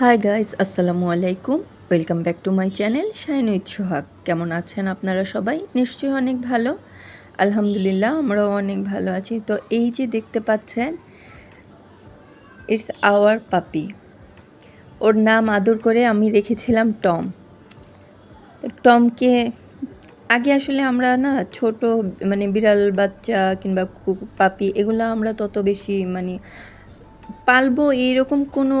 High guys আসসালামু আলাইকুম welcome back to my channel shine with Sohag কেমন আছেন আপনারা সবাই? নিশ্চয়ই অনেক ভালো। আলহামদুলিল্লাহ, আমরাও অনেক ভালো আছি। তো এই যে দেখতে পাচ্ছেন ইটস আওয়ার পাপি ওর নাম আদর করে আমি রেখেছিলাম টম তো টমকে আগে আসলে আমরা না ছোট মানে বিড়াল বাচ্চা কিংবা পাপি এগুলো আমরা তত বেশি মানে পালবো এইরকম কোনো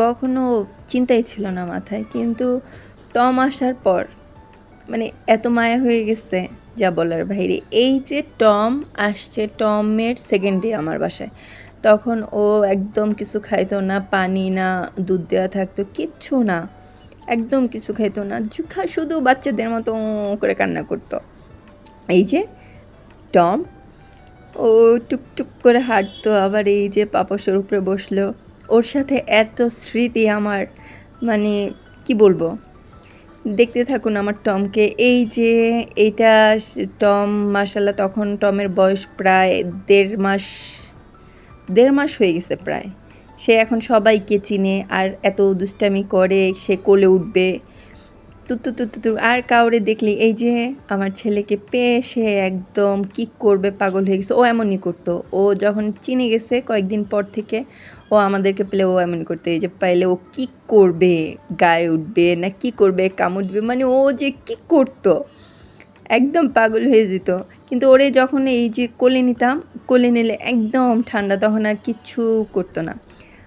কখনো চিন্তাই ছিল না মাথায়, কিন্তু টম আসার পর মানে এত মায়া হয়ে গেছে যা বলার বাইরে। এই যে টম আসছে, টমের সেকেন্ড ডে আমার বাসায়। তখন ও একদম কিছু খাইতো না, পানি না, দুধ দেওয়া থাকতো, কিচ্ছু না। একদম কিছু খাইতো না খা শুধু বাচ্চাদের মতো করে কান্না করতো। এই যে টম, ও টুকটুক করে হাঁটতো, আবার এই যে পাপসের উপরে বসল। ওর সাথে এত স্মৃতি আমার মানে কি বলব? দেখতে থাকুন আমার টমকে। এই যে এইটা টম মাসাল্লাহ তখন টমের বয়স প্রায় দেড় মাস দেড় মাস হয়ে গেছে প্রায়। সে এখন সবাইকে চিনে আর এত দুষ্টামি করে, সে কোলে উঠবে। তুতু তুতু তু আর কাউরে দেখলি, এই যে আমার ছেলেকে পেয়ে সে একদম কি করবে, পাগল হয়ে গেছে, ও এমনই করতো। ও যখন চিনে গেছে, কয়েকদিন পর থেকে ও আমাদেরকে পেলে ও এমন করতে, এই যে পাইলে ও কি করবে, গায়ে উঠবে না কি করবে কামুটবে মানে ও যে কি করতো, একদম পাগল হয়ে যেত। কিন্তু ওরে যখন এই যে কোলে নিতাম, কোলে নিলে একদম ঠান্ডা, তখন আর কিচ্ছু করতো না।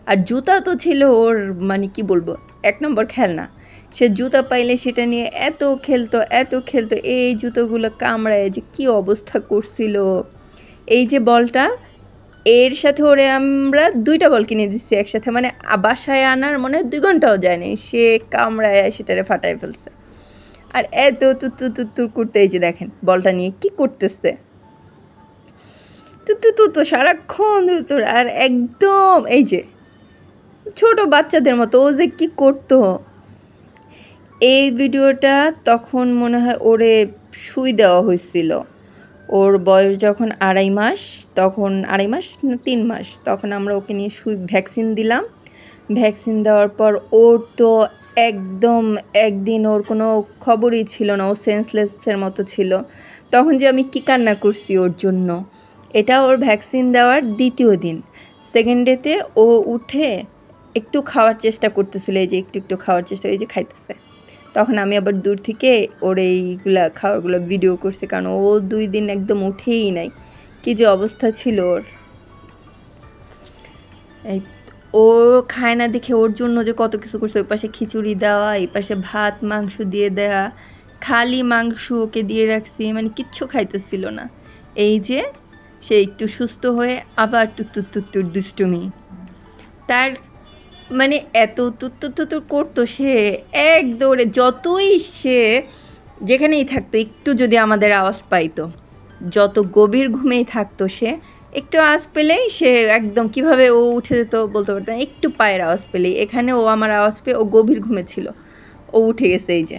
আর জুতা তো ছিল ওর মানে কি বলব, এক নম্বর খেলনা। সে জুতা পাইলে সেটা নিয়ে এত খেলতো এত খেলতো, এই জুতোগুলো কামড়ায় যে কি অবস্থা করছিল। এই যে বলটা, এর সাথে ওরে আমরা দুইটা বল কিনে দিচ্ছি একসাথে মানে বাসায় আনার মনে হয় দুই ঘন্টাও যায়নি, সে কামড়ায় সেটারে ফাটায় ফেলছে। আর এত তুত্তু তুত্তুর করতে, এই যে দেখেন বলটা নিয়ে কি করতেছে। তুতু তুতু সারাক্ষণ তোর, আর একদম এই যে ছোট বাচ্চাদের মতো ও যে কি করতো। এই ভিডিওটা তখন মনে হয় ওরে সুই দেওয়া হয়েছিল। ওর বয়স যখন আড়াই মাস, তখন আড়াই মাস না তিন মাস, তখন আমরা ওকে নিয়ে সুই ভ্যাকসিন দিলাম। ভ্যাকসিন দেওয়ার পর ওর তো একদম একদিন ওর কোনো খবরই ছিল না, ও সেন্সলেসের মতো ছিল। তখন যে আমি কী কান্না করছি ওর জন্য? এটা ওর ভ্যাকসিন দেওয়ার দ্বিতীয় দিন। সেকেন্ড ডেতে ও উঠে একটু খাওয়ার চেষ্টা করতেছিল, এই যে একটু একটু খাওয়ার চেষ্টা, এই যে খাইতেছে। তখন আমি আবার দূর থেকে ওর এইগুলা খাওয়ারগুলো ভিডিও করছি, কারণ ও দুই দিন একদম উঠেই নাই। কি যে অবস্থা ছিল ওর। এই ও খায় না দেখে ওর জন্য যে কত কিছু করছে, ওই পাশে খিচুড়ি দেওয়া, এই পাশে ভাত, মাংস দিয়ে দেওয়া খালি মাংস ওকে দিয়ে রাখছি মানে কিচ্ছু খাইতেছিল না। এই যে সে একটু সুস্থ হয়ে আবার টুক টুত্তুর টুত্তুর দুষ্টুমি। তার মানে এত তুত্তুর তুত্তুর করতো সে এক দৌড়ে যতই সে যেখানেই থাকতো, একটু যদি আমাদের আওয়াজ পাইতো, যত গভীর ঘুমেই থাকতো সে, একটু আওয়াজ পেলেই সে একদম কীভাবে ও উঠে যেত বলতে পারতাম একটু পায়ের আওয়াজ পেলেই, এখানে ও আমার আওয়াজ পেয়ে ও গভীর ঘুমে ছিল, ও উঠে গেছে এই যে,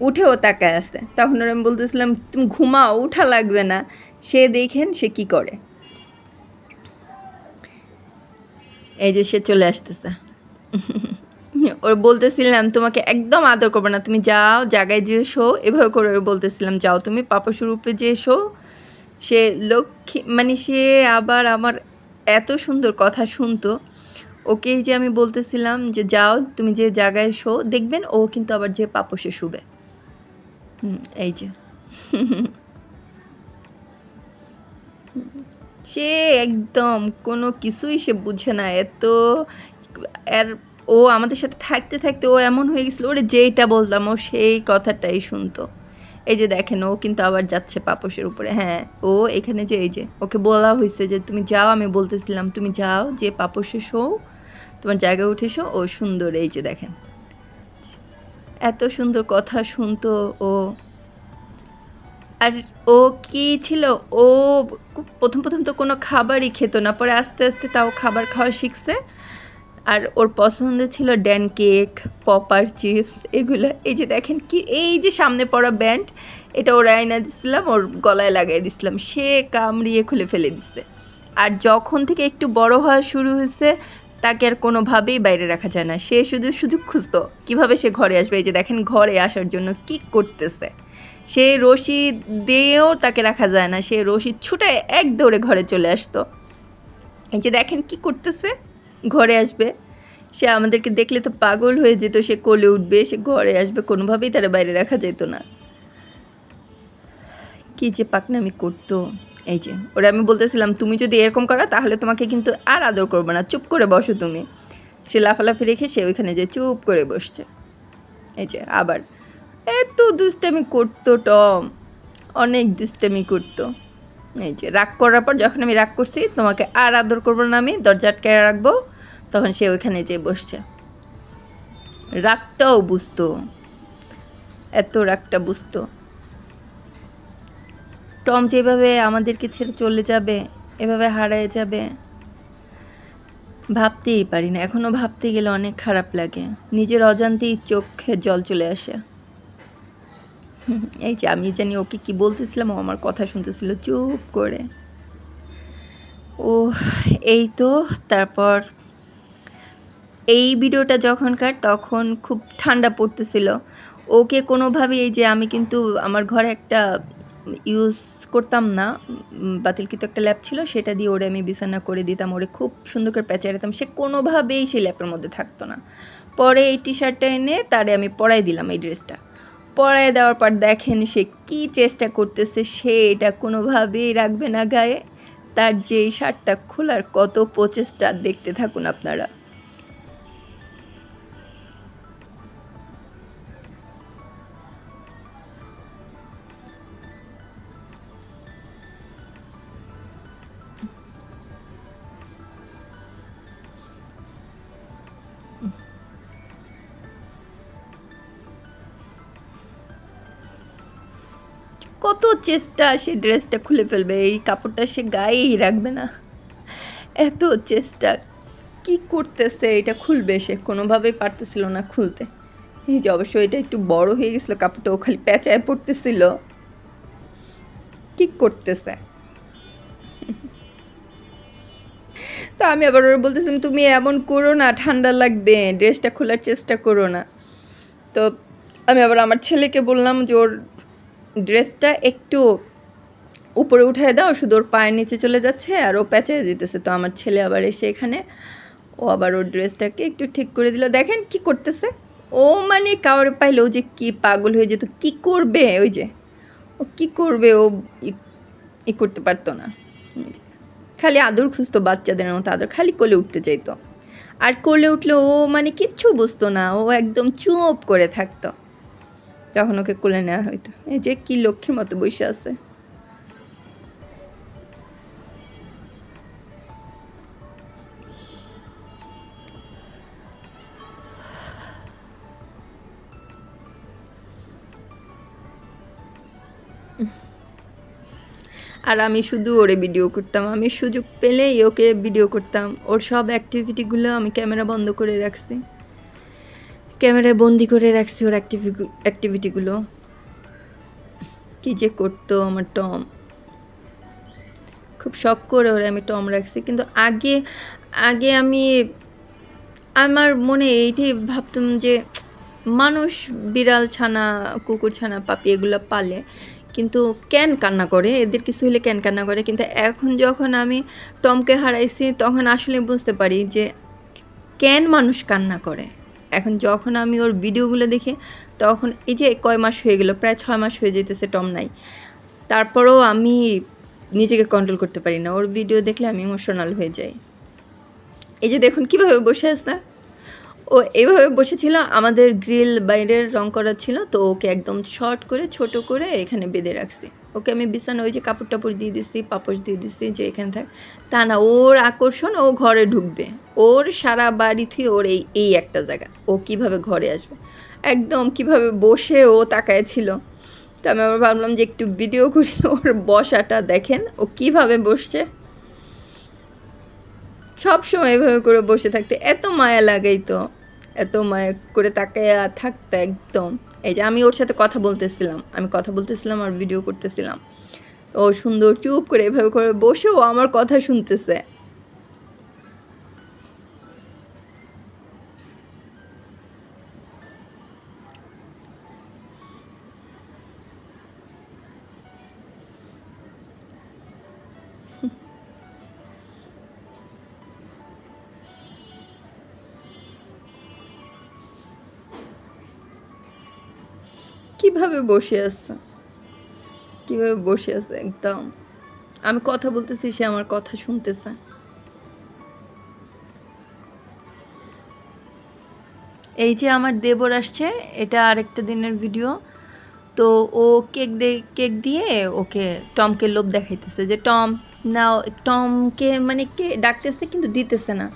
উঠে ও তাকায় আসে তখন ওর আমি বলতেছিলাম, তুমি ঘুমাও, উঠা লাগবে না। সে দেখেন সে কি করে। এই যে সে চলে আসতেছে। ওর বলতেছিলাম, তোমাকে একদম আদর করব না। তুমি যাও, জায়গায় যে শো। এভাবে করে বলতেছিলাম, যাও তুমি পাপাসুর উপরে যে শো। সে লক্ষ্মী মানে সে আবার আমার এত সুন্দর কথা শুনতো। ওকেই যে আমি বলতেছিলাম যে, যাও, তুমি যে জায়গায় শো, দেখবেন ও কিন্তু আবার যে পাপসে শুবে। এই যে। সে একদম কোনো কিছুই সে বুঝে না। এত আর ও আমাদের সাথে থাকতে থাকতে ও এমন হয়ে গেছিল, ওরে যেইটা বললাম ও সেই কথাটাই শুনতো। এই যে দেখেন, ও কিন্তু আবার যাচ্ছে পাপসের উপরে। হ্যাঁ ও এখানে যে এই যে, ওকে বলা হয়েছে যে, তুমি যাও, আমি বলতেছিলাম, তুমি যাও, যে পাপসে শো তোমার জায়গায় উঠে শো ও সুন্দর, এই যে দেখেন। এত সুন্দর কথা শুনতো ও। আর ও কি ছিল? ও প্রথম প্রথম তো কোনো খাবারই খেত না, পরে আস্তে আস্তে তাও খাবার খাওয়া শিখছে। আর ওর পছন্দের ছিল ড্যান কেক পপার চিপস এগুলো। এই যে দেখেন কি, এই যে সামনে পড়া ব্যান্ড এটা ওর আয়না দিছিলাম, ওর গলায় লাগাই দিছিলাম। সে কামড়িয়ে খুলে ফেলে দিছে। আর যখন থেকে একটু বড় হওয়া শুরু হয়েছে, তাকে আর কোনোভাবেই বাইরে রাখা যায় না। সে শুধু সুযোগ খুঁজতো, কীভাবে সে ঘরে আসবে? এই যে দেখেন, ঘরে আসার জন্য কি করতেছে? সে রশি দিয়েও তাকে রাখা যায় না। সে রশি ছুটে এক দৌড়ে ঘরে চলে আসতো। এই যে দেখেন কি করতেছে? ঘরে আসবে। সে আমাদেরকে দেখলে তো পাগল হয়ে যেত, সে কোলে উঠবে, সে ঘরে আসবে, কোনোভাবেই তারা বাইরে রাখা যেত না। কি যে পাকনামি করতো। এই যে, ওরা আমি বলতেছিলাম, তুমি যদি এরকম করো, তাহলে তোমাকে কিন্তু আর আদর করব না। চুপ করে বসো তুমি। সে লাফালাফি রেখে সে ওইখানে যে চুপ করে বসছে। এই যে, আবার, এত দুষ্টামি করতো টম, অনেক দুষ্টামি করতো। এই যে, রাগ করার পর যখন আমি রাগ করছি, তোমাকে আর আদর করব না আমি, দরজা আটকে রাখব। তখন সে ওইখানে যেয়ে বসছে। রাগটাও বুঝতো, এত রাগটা বুঝতো। টম যেভাবে আমাদেরকে ছেড়ে চলে যাবে, এভাবে হারায় যাবে, ভাবতেই পারি না। এখনও ভাবতে গেলে অনেক খারাপ লাগে। নিজের অজান্তেই চোখে জল চলে আসে। এই যে আমি জানি ওকে কি বলতেছিলাম, ও আমার কথা শুনতেছিল, চুপ করে। ও এই তো, তারপর এই ভিডিওটা যখনকার তখন খুব ঠান্ডা পড়তেছিল। ওকে কোনোভাবে এই যে আমি কিন্তু আমার ঘরে একটা ইউজ করতাম না বাতিলকৃত একটা ল্যাপ ছিল, সেটা দিয়ে ওরে আমি বিছানা করে দিতাম, ওরে খুব সুন্দর করে প্যাঁচা দিতাম সে কোনোভাবেই সেই ল্যাপের মধ্যে থাকতো না। পরে এই টি শার্টটা এনে তারে আমি পরাই দিলাম এই ড্রেসটা পরাই দেওয়ার পর দেখেন সে কি চেষ্টা করতেছে, সে এটা কোনোভাবেই রাখবে না গায়ে। তার যে এই শার্টটা খোলার কত প্রচেষ্টা, দেখতে থাকুন আপনারা। কত চেষ্টা সে ড্রেসটা খুলে ফেলবে, এই কাপড়টা সে গায়েই রাখবে না। এত চেষ্টা, কি করতেছে, এটা খুলবে সে? কোনোভাবেই পারতেছিল না খুলতে। এই যে অবশ্য এটা একটু বড় হয়ে গেছিল কাপড়টা ও খালি প্যাঁচায় পড়তেছিল। কি করতেছে? তো আমি আবার ওরা বলতেছিলাম, তুমি এমন করো না, ঠান্ডা লাগবে, ড্রেসটা খোলার চেষ্টা করো না। তো আমি আবার আমার ছেলেকে বললাম যে, ওর ড্রেসটা একটু উপরে উঠায় দাও, শুধু ওর পায়ের নিচে চলে যাচ্ছে আর ও প্যাঁচে যেতেছে তো আমার ছেলে আবার এসে এখানে, ও আবার ওর ড্রেসটাকে একটু ঠিক করে দিল। দেখেন কি করতেছে। ও মানে কাউরে পাইলো যে কি পাগল হয়ে যেত, কি করবে ওই যে? ও কি করবে ও ই করতে পারতো না। খালি আদর খুঁজতো বাচ্চাদের মতো, আদর খালি কোলে উঠতে চাইতো। আর কোলে উঠলে ও মানে কিচ্ছু বুঝতো না, ও একদম চুপ করে থাকতো। যখন ওকে কোলে নেওয়া হইতো। এই যে কি লক্ষ্মীর মতো বসে আছে। আর আমি শুধু ওরে ভিডিও করতাম। আমি সুযোগ পেলেই ওকে ভিডিও করতাম। ওর সব অ্যাক্টিভিটিগুলো আমি ক্যামেরা বন্ধ করে রাখছি। ক্যামেরায় বন্দি করে রাখছি ওর অ্যাক্টিভি অ্যাক্টিভিটিগুলো কী যে করতো আমার টম। খুব শখ করে ওরে আমি টম রাখছি। কিন্তু আগে আগে আমি, আমার মনে এইটাই ভাবতাম যে মানুষ বিড়াল ছানা, কুকুর ছানা, পাপি এগুলো পালে। কিন্তু ক্যান কান্না করে, এদের কিছু হলে ক্যান কান্না করে। কিন্তু এখন যখন আমি টমকে হারাইছি, তখন আসলে বুঝতে পারি যে ক্যান মানুষ কান্না করে। এখন যখন আমি ওর ভিডিওগুলো দেখি, তখন এই যে কয় মাস হয়ে গেল, প্রায় ছয় মাস হয়ে যেতেছে টম নাই। তারপরেও আমি নিজেকে কন্ট্রোল করতে পারি না। ওর ভিডিও দেখলে আমি ইমোশনাল হয়ে যাই। এই যে দেখুন, কীভাবে বসে আসতে ও এইভাবে বসেছিল, আমাদের গ্রিল বাইরের রং করা ছিল, তো ওকে একদম শর্ট করে, ছোট করে এখানে বেঁধে রাখছি। ওকে আমি বিছানা, ওই যে কাপড় টাপড় দিয়ে দিচ্ছি পাপড় দিয়ে দিচ্ছি যে এখানে থাক। তা না, ওর আকর্ষণ, ও ঘরে ঢুকবে। ওর সারা বাড়ি থুই ওর এই এই একটা জায়গা। ও কীভাবে ঘরে আসবে? একদম কীভাবে বসে ও তাকায় ছিল। তো আমি আবার ভাবলাম যে একটু ভিডিও করি, ওর বসাটা দেখেন, ও কীভাবে বসছে। সব সময় এভাবে করে বসে থাকতে, এত মায়া লাগাই তো এত মায়া করে তাকাইয়া থাকতো একদম। এই যে আমি ওর সাথে কথা বলতেছিলাম, আমি কথা বলতেছিলাম আর ভিডিও করতেছিলাম। ও সুন্দর চুপ করে এভাবে করে বসেও আমার কথা শুনতেছে। কীভাবে বসে আছে? কীভাবে বসে আছে, একদম। আমি কথা বলতেছি, সে আমার কথা শুনতেছে। এই যে আমার দেবর আসছে, এটা আরেকটা দিনের ভিডিও। তো ও কেক দে, কেক দিয়ে ওকে টমকে লোভ দেখাইতেছে যে, টম না টমকে মানে কে ডাকতেছে কিন্তু দিতেছে না।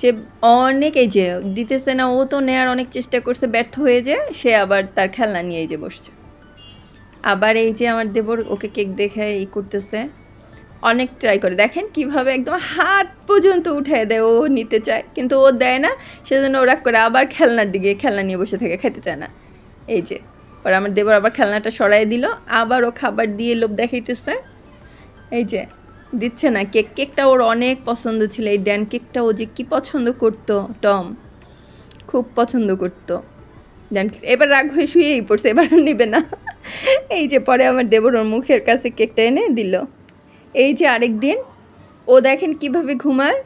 সে অনেক এই যে দিতেছে না, ও তো নেয়ার অনেক চেষ্টা করছে, ব্যর্থ হয়ে যে সে আবার তার খেলনা নিয়ে যে বসছে। আবার এই যে আমার দেবর ওকে কেক দেখে ই করতেছে। অনেক ট্রাই করে। দেখেন কীভাবে একদম হাত পর্যন্ত উঠায় দেয়, ও নিতে চায়, কিন্তু ও দেয় না। সেজন্য ওরা করে আবার খেলনার দিকে খেলনা নিয়ে বসে থাকে খেতে চায় না। এই যে, পরে আমার দেবর আবার খেলনাটা সরাই দিল, আবার ও খাবার দিয়ে লোভ দেখাইতেছে। এই যে দিচ্ছে না। কেক, কেকটা ওর অনেক পছন্দ ছিল। এই ড্যান কেকটা ও যে কি পছন্দ করতো, টম? খুব পছন্দ করতো ড্যান কেক। এবার রাগ হয়ে শুয়েই পড়ছে, এবার নেবে না। এই যে পরে আমার দেবর ওর মুখের কাছে কেকটা এনে দিল। এই যে আরেক দিন, ও দেখেন কীভাবে ঘুমায়।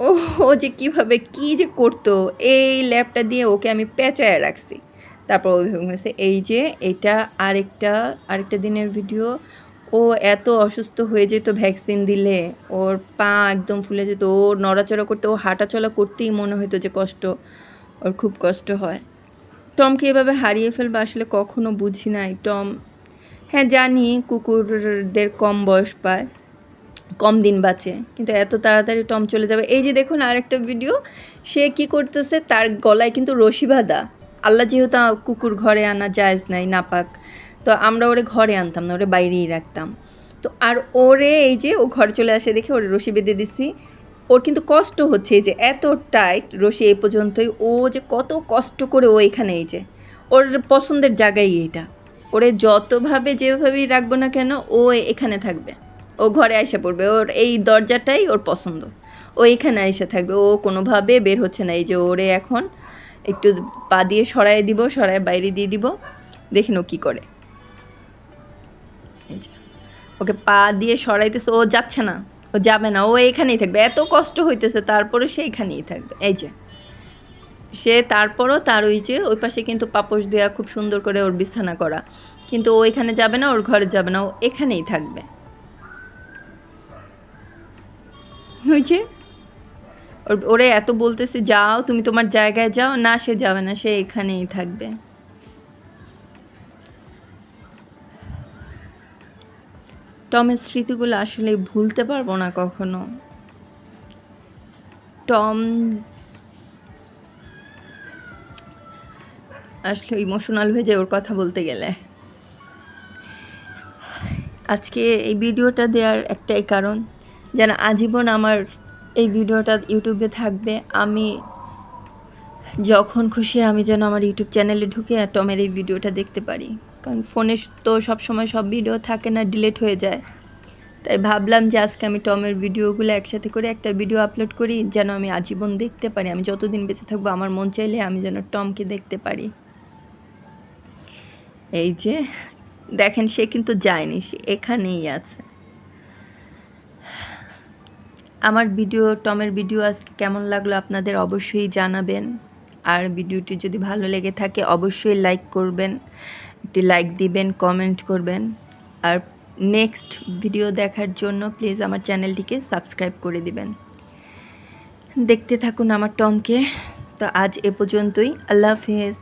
ও ও যে কীভাবে কি যে করতো, এই ল্যাপটা দিয়ে ওকে আমি পেঁচায় রাখছি। তারপর অভিভাবক হয়েছে এই যে এটা আরেকটা আরেকটা দিনের ভিডিও ও এত অসুস্থ হয়ে যেত ভ্যাকসিন দিলে, ওর পা একদম ফুলে যেত, ও নড়াচড়া করতে, ও হাঁটাচলা করতেই মনে হতো যে কষ্ট, ওর খুব কষ্ট হয়। টমকে এভাবে হারিয়ে ফেলবে আসলে কখনো বুঝি নাই। টম হ্যাঁ জানি কুকুরদের কম বয়স পায়, কম দিন বাঁচে, কিন্তু এত তাড়াতাড়ি টম চলে যাবে। এই যে দেখুন আরেকটা ভিডিও, সে কি করতেছে? তার গলায় কিন্তু রশি বাঁধা। আল্লাহ যেহেতু কুকুর ঘরে আনা জায়জ নাই, নাপাক। তো আমরা ওরে ঘরে আনতাম না, ওরে বাইরেই রাখতাম। তো আর ওরে এই যে ও ঘরে চলে আসে দেখে ওরে রশি বেঁধে দিছি। ওর কিন্তু কষ্ট হচ্ছে এই যে এত টাইট রশি এই পর্যন্তই। ও যে কত কষ্ট করে ও এখানে এই যে, ওর পছন্দের জায়গায় এটা ওরে যতভাবে যেভাবেই রাখব না কেন ও এখানে থাকবে। ও ঘরে আইসা পড়বে, ওর এই দরজাটাই ওর পছন্দ। ও এখানে আইসা থাকবে, ও কোনোভাবে বের হচ্ছে না। এই যে ওরে এখন একটু পা দিয়ে সরাই দিব সরাই বাইরে দিয়ে দিব। দেখেন ও কী করে। ওকে পা দিয়ে সরাইতেছে, ও যাচ্ছে না, ও যাবে না, ও এখানেই থাকবে, এত কষ্ট হইতেছে, তারপরে সে এখানেই থাকবে, এই যে। সে তারপরও তার ওই যে, ওই পাশে কিন্তু পাপোশ দেওয়া খুব সুন্দর করে ওর বিছানা করা, কিন্তু ও এখানে যাবে না, ওর ঘরে যাবে না, ও এখানেই থাকবে। ওর, ওরে এত বলতেছে, যাও, তুমি তোমার জায়গায় যাও, না, সে যাবে না, সে এখানেই থাকবে। টমের স্মৃতিগুলো আসলে ভুলতে পারব না কখনো। টম আসলে ইমোশনাল হয়ে যায় ওর কথা বলতে গেলে। আজকে এই ভিডিওটা দেওয়ার একটাই কারণ, যেন আজীবন আমার এই ভিডিওটা ইউটিউবে থাকবে। আমি যখন খুশি আমি যেন আমার ইউটিউব চ্যানেলে ঢুকে টমের এই ভিডিওটা দেখতে পারি। কারণ ফোনে তো সব সময় সব ভিডিও থাকে না, ডিলেট হয়ে যায়। তাই ভাবলাম যে আজকে আমি টমের ভিডিওগুলো একসাথে করে একটা ভিডিও আপলোড করি, যেন আমি আজীবন দেখতে পারি। আমি যতদিন বেঁচে থাকব, আমার মন চাইলে আমি যেন টমকে দেখতে পারি। এই যে, দেখেন সে কিন্তু যায়নি, সে এখানেই আছে। আমার ভিডিও, টমের ভিডিও আজকে কেমন লাগল আপনাদের অবশ্যই জানাবেন। আর ভিডিওটি যদি ভালো লেগে থাকে, অবশ্যই লাইক করবেন, একটি লাইক দিবেন কমেন্ট করবেন। আর নেক্সট ভিডিও দেখার জন্য প্লিজ আমার চ্যানেলটিকে সাবস্ক্রাইব করে দিবেন। দেখতে থাকুন আমার টমকে তো আজ এ পর্যন্তই। আল্লাহ হাফেজ।